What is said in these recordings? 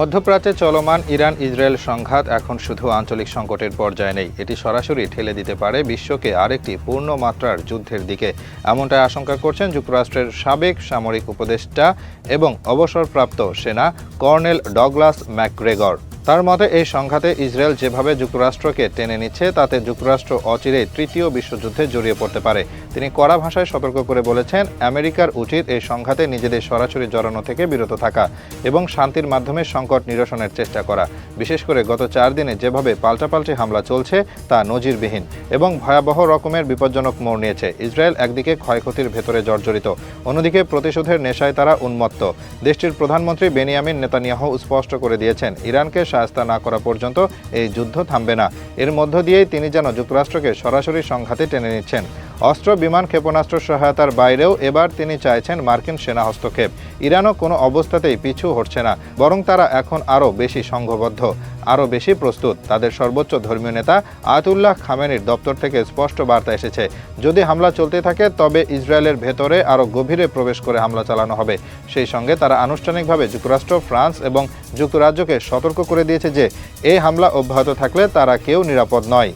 মধ্যপ্রাচ্যে চলমান Iran Israel সংঘাত এখন শুধু আঞ্চলিক সংকটের পর্যায়ে নেই। এটি সরাসরি ঠেলে দিতে পারে বিশ্বকে আরেকটি পূর্ণ মাত্রার যুদ্ধের দিকে। এমনটাই আশঙ্কা করছেন যুক্তরাষ্ট্রের সাবেক সামরিক উপদেষ্টা এবং অবসরপ্রাপ্ত সেনা কর্নেল ডগলাস ম্যাকগ্রেগর। তার মতে, এই সংঘাতে ইসরায়েল যেভাবে যুক্তরাষ্ট্রকে টেনে নিচ্ছে, তাতে যুক্তরাষ্ট্র অচিরেই তৃতীয় বিশ্বযুদ্ধে জড়িয়ে পড়তে পারে। তিনি কড়া ভাষায় সতর্ক করে বলেছেন, আমেরিকার উচিত এই সংঘাতে নিজেদের সরাসরি জড়ানো থেকে বিরত থাকা এবং শান্তির মাধ্যমে সংকট নিরসনের চেষ্টা করা। বিশেষ করে গত চার দিনে যেভাবে পাল্টাপাল্টি হামলা চলছে, তা নজিরবিহীন এবং ভয়াবহ রকমের বিপজ্জনক মোড় নিয়েছে। ইসরায়েল একদিকে ক্ষয়ক্ষতির ভেতরে জর্জরিত, অন্যদিকে প্রতিশোধের নেশায় তারা উন্মত্ত। দেশটির প্রধানমন্ত্রী বেনিয়ামিন নেতানিয়াহ স্পষ্ট করে দিয়েছেন, ইরানকে সায়স্তা না করা পর্যন্ত এই যুদ্ধ থামবে না। এর মধ্য দিয়েই তিনি যেন যুক্তরাষ্ট্রকে সরাসরি সংঘাতে টেনে নিচ্ছেন। অস্ত্র, বিমান, ক্ষেপণাস্ত্র সহায়তার বাইরেও এবার তিনি চাইছেন মার্কিন সেনা হস্তক্ষেপ। ইরানও কোনো অবস্থাতেই পিছু হটছে না, বরং তারা এখন আরও বেশি সংঘবদ্ধ। আরও বেশি প্রস্তুত, তাদের সর্বোচ্চ ধর্মীয় নেতা আয়াতুল্লাহ খামেনির দপ্তর থেকে স্পষ্ট বার্তা এসেছে। যদি হামলা চলতে থাকে, তবে ইসরায়েলের ভেতরে আরও গভীরে প্রবেশ করে হামলা চালানো হবে। সেই সঙ্গে তারা আনুষ্ঠানিকভাবে যুক্তরাষ্ট্র, ফ্রান্স এবং যুক্তরাজ্যকে সতর্ক করে দিয়েছে যে এই হামলা অব্যাহত থাকলে তারা কেউ নিরাপদ নয়।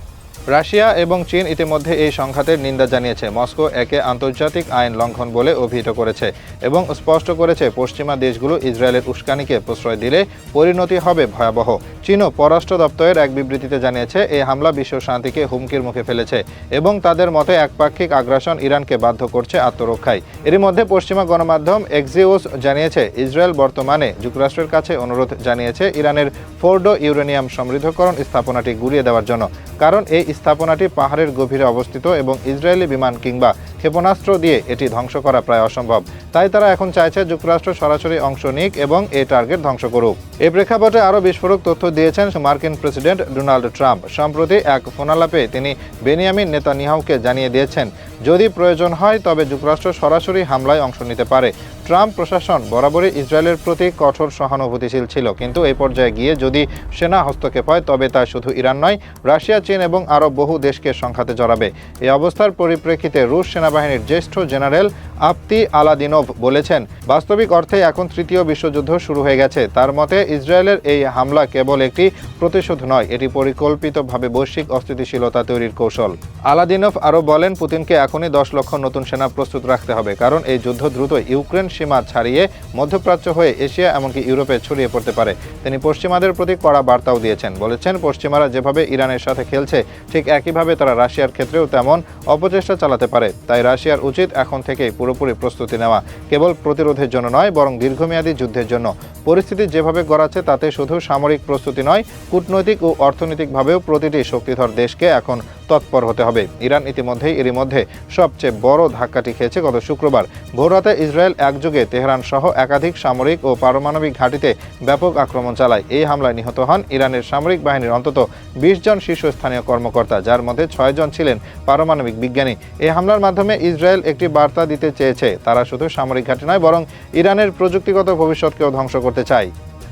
রাশিয়া এবং চীন ইতিমধ্যে এই সংঘাতের নিন্দা জানিয়েছে। মস্কো একে আন্তর্জাতিক আইন লঙ্ঘন বলে অভিহিত করেছে এবং স্পষ্ট করেছে, পশ্চিমা দেশগুলো ইসরায়েলের উস্কানিকে প্রশ্রয় দিলে পরিণতি হবে ভয়াবহ। চীনও পররাষ্ট্র দপ্তরের এক বিবৃতিতে জানিয়েছে, এই হামলা বিশ্ব শান্তিকে হুমকির মুখে ফেলেছে এবং তাদের মতে একপাক্ষিক আগ্রাসন ইরানকে বাধ্য করছে আত্মরক্ষায়। এরই মধ্যে পশ্চিমা গণমাধ্যম এক্সিওস জানিয়েছে, ইসরায়েল বর্তমানে যুক্তরাষ্ট্রের কাছে অনুরোধ জানিয়েছে ইরানের ফোর্ডো ইউরেনিয়াম সমৃদ্ধকরণ স্থাপনাটি গুড়িয়ে দেওয়ার জন্য। কারণ এই স্থাপনাটি পাহাড়ের গভীরে অবস্থিত এবং ইসরায়েলি বিমান কিংবা ক্ষেপণাস্ত্র দিয়ে এটি ধ্বংস করা প্রায় অসম্ভব। তাই তারা এখন চাইছে যুক্তরাষ্ট্র সরাসরি অংশ নিক এবং এই টার্গেট ধ্বংস করুক। এই প্রেক্ষাপটে আরও বিস্ফোরক তথ্য দিয়েছেন মার্কিন প্রেসিডেন্ট ডোনাল্ড ট্রাম্প। সম্প্রতি এক ফোনালাপে তিনি বেনিয়ামিন নেতানিয়াহুকে জানিয়ে দিয়েছেন, যদি প্রয়োজন হয় তবে যুক্তরাষ্ট্র সরাসরি হামলায় অংশ নিতে পারে। ট্রাম্প প্রশাসন বরাবরই ইসরায়েলের প্রতি কঠোর সহানুভূতিশীল ছিল। কিন্তু এই পর্যায়ে গিয়ে যদি সেনা হস্তক্ষেপ হয়, তবে তা শুধু ইরান নয়, রাশিয়া, চীন এবং আরও বহু দেশকে সংঘাতে জড়াবে। এই অবস্থার পরিপ্রেক্ষিতে রুশ সেনাবাহিনীর জ্যেষ্ঠ জেনারেল আপতি আলাদিনোভ বলেছেন, বাস্তবিক অর্থে এখন তৃতীয় বিশ্বযুদ্ধ শুরু হয়ে গেছে। তার মতে, ইসরায়েলের এই হামলা কেবল একটি প্রতিশোধ নয়, এটি পরিকল্পিতভাবে বৈশ্বিক অস্থিতিশীলতা তৈরির কৌশল। আলাদিনোভ আরও বলেন, পুতিনকে এখনই দশ লক্ষ নতুন সেনা প্রস্তুত রাখতে হবে, কারণ এই যুদ্ধ দ্রুত ইউক্রেন সীমা ছাড়িয়ে মধ্যপ্রাচ্য হয়ে এশিয়া এমনকি ইউরোপে ছড়িয়ে পড়তে পারে। তিনি পশ্চিমাদের প্রতি কড়া বার্তাও দিয়েছেন। বলেছেন, পশ্চিমারা যেভাবে ইরানের সাথে খেলছে, ঠিক একইভাবে তারা রাশিয়ার ক্ষেত্রেও তেমন অপচেষ্টা চালাতে পারে। তাই রাশিয়ার উচিত এখন থেকেই পুরোপুরি প্রস্তুতি নেওয়া। কেবল প্রতিরোধের জন্য নয়, বরং দীর্ঘমেয়াদী যুদ্ধের জন্য। পরিস্থিতি যেভাবে গড়াচ্ছে, তাতে শুধু সামরিক প্রস্তুতি নয়, কূটনৈতিক ও অর্থনৈতিকভাবেও প্রতিটি শক্তিধর দেশকে এখন তৎপর হতে হবে। ইরান ইতিমধ্যেই এরই মধ্যে সবচেয়ে বড় ধাক্কাটি খেয়েছে গত শুক্রবার। ভোররাতে ইসরায়েল একযোগে তেহরান সহ একাধিক সামরিক ও পারমাণবিক ঘাঁটিতে ব্যাপক আক্রমণ চালায়। এই হামলায় নিহত হন ইরানের সামরিক বাহিনীর অন্তত বিশ জন শীর্ষস্থানীয় কর্মকর্তা, যার মধ্যে ছয়জন ছিলেন পারমাণবিক বিজ্ঞানী। এই হামলার মাধ্যমে ইসরায়েল একটি বার্তা দিতে চেয়েছে, তারা শুধু সামরিক ঘাঁটি নয়, বরং ইরানের প্রযুক্তিগত ভবিষ্যৎকেও ধ্বংস করতে চায়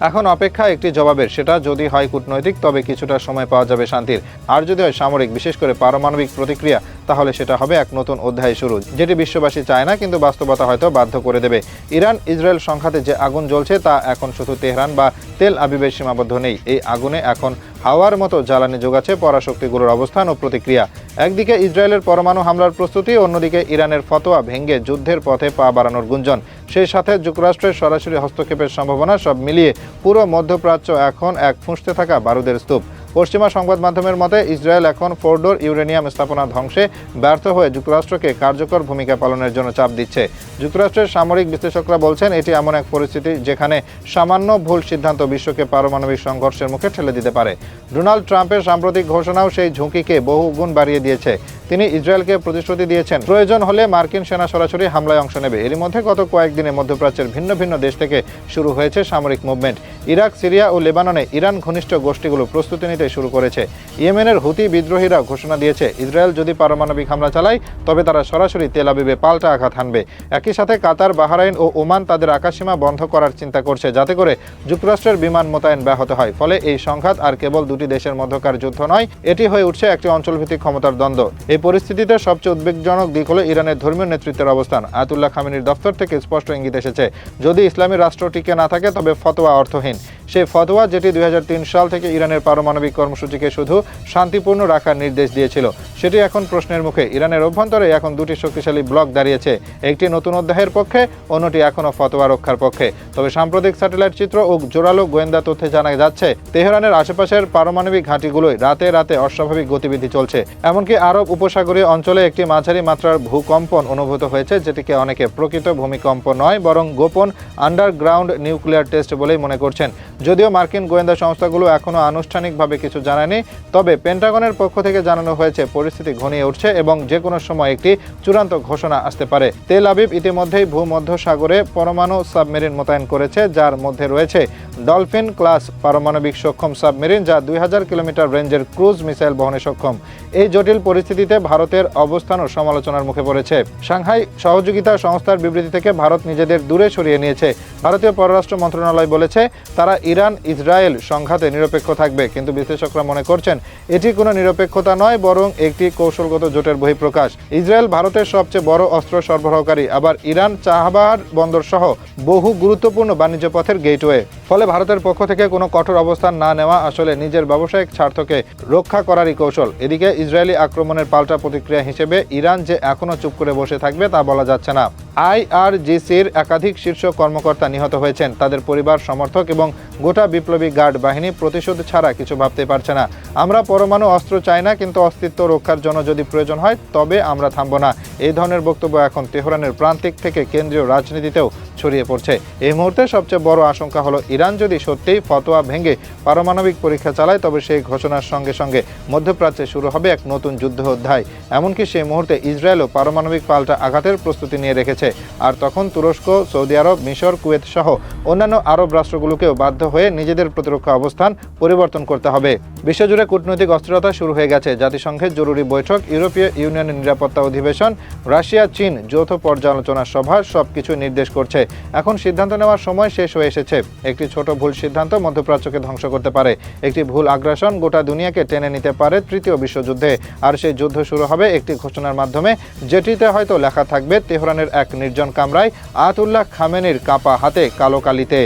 এখন অপেক্ষা একটি জবাবের, সেটা যদি হয় কূটনৈতিক, তবে কিছুটা সময় পাওয়া যাবে শান্তির। আর যদি হয় সামরিক, বিশেষ করে পারমাণবিক প্রতিক্রিয়া, তাহলে সেটা হবে এক নতুন অধ্যায় শুরু, যেটি বিশ্ববাসী চায় না, কিন্তু বাস্তবতা হয়তো বাধ্য করে দেবে। ইরান, ইসরায়েল সংঘাতে যে আগুন জ্বলছে, তা এখন শুধু তেহরান বা তেল আবিবের সীমাবদ্ধ নেই। এই আগুনে এখন হাওয়ার মতো জ্বালানি যোগাচ্ছে পরাশক্তিগুলোর অবস্থান ও প্রতিক্রিয়া। একদিকে ইসরায়েলের পরমাণু হামলার প্রস্তুতি, অন্যদিকে ইরানের ফতোয়া ভেঙে যুদ্ধের পথে পা বাড়ানোর গুঞ্জন। সেই সাথে যুক্তরাষ্ট্রের সরাসরি হস্তক্ষেপের সম্ভাবনা সব মিলিয়ে পুরো মধ্যপ্রাচ্য এখন এক ফুঁসতে থাকা বারুদের স্তূপ। পশ্চিমা সংবাদ মাধ্যমের মতে, ইসরায়েল এখন ফোর্ডোর ইউরেনিয়াম স্থাপনা ধ্বংসে ব্যর্থ হয়ে যুক্তরাষ্ট্রকে কার্যকর ভূমিকা পালনের জন্য চাপ দিচ্ছে। যুক্তরাষ্ট্রের সামরিক বিশ্লেষকরা বলছেন, এটি এমন এক পরিস্থিতি যেখানে সামান্য ভুল সিদ্ধান্ত বিশ্বকে পারমাণবিক সংঘর্ষের মুখে ঠেলে দিতে পারে। ডোনাল্ড ট্রাম্পের সাম্প্রতিক ঘোষণাও সেই ঝুঁকিকে বহু গুণ বাড়িয়ে দিয়েছে। তিনি ইসরায়েলকে প্রতিশ্রুতি দিয়েছেন, প্রয়োজন হলে মার্কিন সেনা সরাসরি হামলায় অংশ নেবে। এর মধ্যে গত কয়েকদিনে মধ্যপ্রাচ্যের ভিন্ন ভিন্ন দেশ থেকে শুরু হয়েছে সামরিক মুভমেন্ট। ইরাক, সিরিয়া ও লেবাননে ইরান ঘনিষ্ঠ গোষ্ঠীগুলো প্রস্তুতি নিতে দিতে শুরু করেছে। ইয়েমেনের হুতি বিদ্রোহীরা ঘোষণা দিয়েছে, ইসরায়েল যদি পারমাণবিক হামলা চালায়, তবে তারা সরাসরি তেল আবিবে পাল্টা আঘাত হানবে। একই সাথে কাতার, বাহরাইন ও ওমান তাদের আকাশসীমা বন্ধ করার চিন্তা করছে, যাতে করে যুক্তরাষ্ট্রের বিমান মোতায়েন ব্যাহত হয়। ফলে এই সংঘাত আর কেবল দুটি দেশের মধ্যকার যুদ্ধ নয়, এটি হয়ে উঠছে একটি অঞ্চলভিত্তিক ক্ষমতার দ্বন্দ্ব। এই পরিস্থিতিতে সবচেয়ে উদ্বেগজনক দিক হলো ইরানের ধর্মীয় নেতৃত্বের অবস্থান। আয়াতুল্লাহ খামিনীর দফতর থেকে স্পষ্ট ইঙ্গিত এসেছে, যদি ইসলামী রাষ্ট্র টিকে না থাকে, তবে ফতোয়া অর্থহীন। সেই ফতোয়া, যেটি দুই হাজার তিন সাল থেকে ইরানের পারমাণবিক কর্মসূচিকে শুধু শান্তিপূর্ণ রাখার নির্দেশ দিয়েছিল। সেটি এখন প্রশ্নের মুখে। ইরানের অভ্যন্তরে এখন দুটি শক্তিশালী ব্লক দাঁড়িয়েছে। একটি নতুন অধ্যায়ের পক্ষে, অন্যটি এখনও ফতোয়া রক্ষার পক্ষে। তবে সাম্প্রতিক স্যাটেলাইট চিত্র ও জোরালো গোয়েন্দা তথ্যে জানা যাচ্ছে, তেহরানের আশেপাশের পারমাণবিক ঘাঁটিগুলোয় রাতে রাতে অস্বাভাবিক গতিবিধি চলছে। এমনকি আরব উপসাগরীয় অঞ্চলে একটি মাঝারি মাত্রার ভূকম্পন অনুভূত হয়েছে, যেটিকে অনেকে প্রকৃত ভূমিকম্প নয়, বরং গোপন আন্ডারগ্রাউন্ড নিউক্লিয়ার টেস্ট বলেই মনে করছেন। যদিও মার্কিন গোয়েন্দা সংস্থাগুলো এখনও আনুষ্ঠানিকভাবে কিছু জানায়নি। তবে পেন্টাগনের পক্ষ থেকে জানানো হয়েছে, পরিস্থিতি ঘনিয়ে উঠছে এবং যে কোনো সময় একটি চূড়ান্ত ঘোষণা আসতে পারে। তেল আবিব ইতিমধ্যেই ভূমধ্য সাগরে পরমাণু সাবমেরিন মোতায়েন করেছে, যার মধ্যে রয়েছে ডলফিন ক্লাস পারমাণবিক সক্ষম সাবমেরিন, যা দুই হাজার কিলোমিটার রেঞ্জের ক্রুজ মিসাইল বহনে সক্ষম। এই জটিল পরিস্থিতিতে ভারতের অবস্থানও সমালোচনার মুখে পড়েছে। সাংহাই সহযোগিতা সংস্থার বিবৃতি থেকে ভারত নিজেদের দূরে সরিয়ে নিয়েছে। ভারতীয় পররাষ্ট্র মন্ত্রণালয় বলেছে, তারা ইরান, ইসরায়েল সংঘাতে নিরপেক্ষ থাকবে, কিন্তু বিশ্লেষকরা মনে করছেন, এটি কোনো নিরপেক্ষতা নয়, বরং একটি কৌশলগত জোটের বহিঃপ্রকাশ। ইসরায়েল ভারতের সবচেয়ে বড় অস্ত্র সরবরাহকারী, আবার ইরান চাহবাহার বন্দর সহ বহু গুরুত্বপূর্ণ বাণিজ্য পথের গেটওয়ে। ফলে ভারতের পক্ষ থেকে কোনো কঠোর অবস্থান না নেওয়া আসলে নিজের ব্যবসায়িক স্বার্থকে রক্ষা করারই কৌশল। এদিকে ইসরায়েলি আক্রমণের পাল্টা প্রতিক্রিয়া হিসেবে ইরান যে এখনও চুপ করে বসে থাকবে তা বলা যাচ্ছে না। আইআরজিসির একাধিক শীর্ষ কর্মকর্তা নিহত হয়েছেন। তাদের পরিবার, সমর্থক এবং গোটা বিপ্লবী গার্ড বাহিনী প্রতিশোধ ছাড়া কিছু ভাবতে পারছে না। আমরা পরমাণু অস্ত্র চাই না, কিন্তু অস্তিত্ব রক্ষার জন্য যদি প্রয়োজন হয়, তবে আমরা থামব না। এই ধরনের বক্তব্য এখন তেহরানের প্রান্তিক থেকে কেন্দ্রীয় রাজনীতিতেও ছড়িয়ে পড়ছে। এই মুহূর্তে সবচেয়ে বড় আশঙ্কা হলো, ইরান যদি সত্যিই ফতোয়া ভেঙে পারমাণবিক পরীক্ষা চালায়, তবে সেই ঘোষণার সঙ্গে সঙ্গে মধ্যপ্রাচ্যে শুরু হবে এক নতুন যুদ্ধ অধ্যায়। এমনকি সেই মুহূর্তে ইসরায়েলও পারমাণবিক পাল্টা আঘাতের প্রস্তুতি নিয়ে রেখেছে। আর তখন তুরস্ক, সৌদি আরব, মিশর, কুয়েত সহ অন্যান্য আরব রাষ্ট্রগুলোকেও বাধ্য হয়ে নিজেদের প্রতিরক্ষা অবস্থান পরিবর্তন করতে হবে। বিশ্বজুড়ে কূটনৈতিক অস্থিরতা শুরু হয়ে গেছে। জাতিসংঘের জরুরি বৈঠক, ইউরোপীয় ইউনিয়নের নিরাপত্তা অধিবেশন, রাশিয়া, চীন যৌথ পর্যালোচনা সভা সবকিছু নির্দেশ করছে। এখন সিদ্ধান্ত নেওয়ার সময় শেষ হয়ে এসেছে। একটি ছোট ভুল সিদ্ধান্ত মধ্যপ্রাচ্যকে ধ্বংস করতে পারে। একটি ভুল আগ্রাসন গোটা দুনিয়াকে টেনে নিতে পারে তৃতীয় বিশ্বযুদ্ধে। আর সেই যুদ্ধ শুরু হবে একটি ঘোষণার মাধ্যমে। যেটিতে হয়তো লেখা থাকবে, তেহরানের এক নির্জন কামরায় আতুল্লাহ খামেনির কাপা হাতে কালো কালিতে।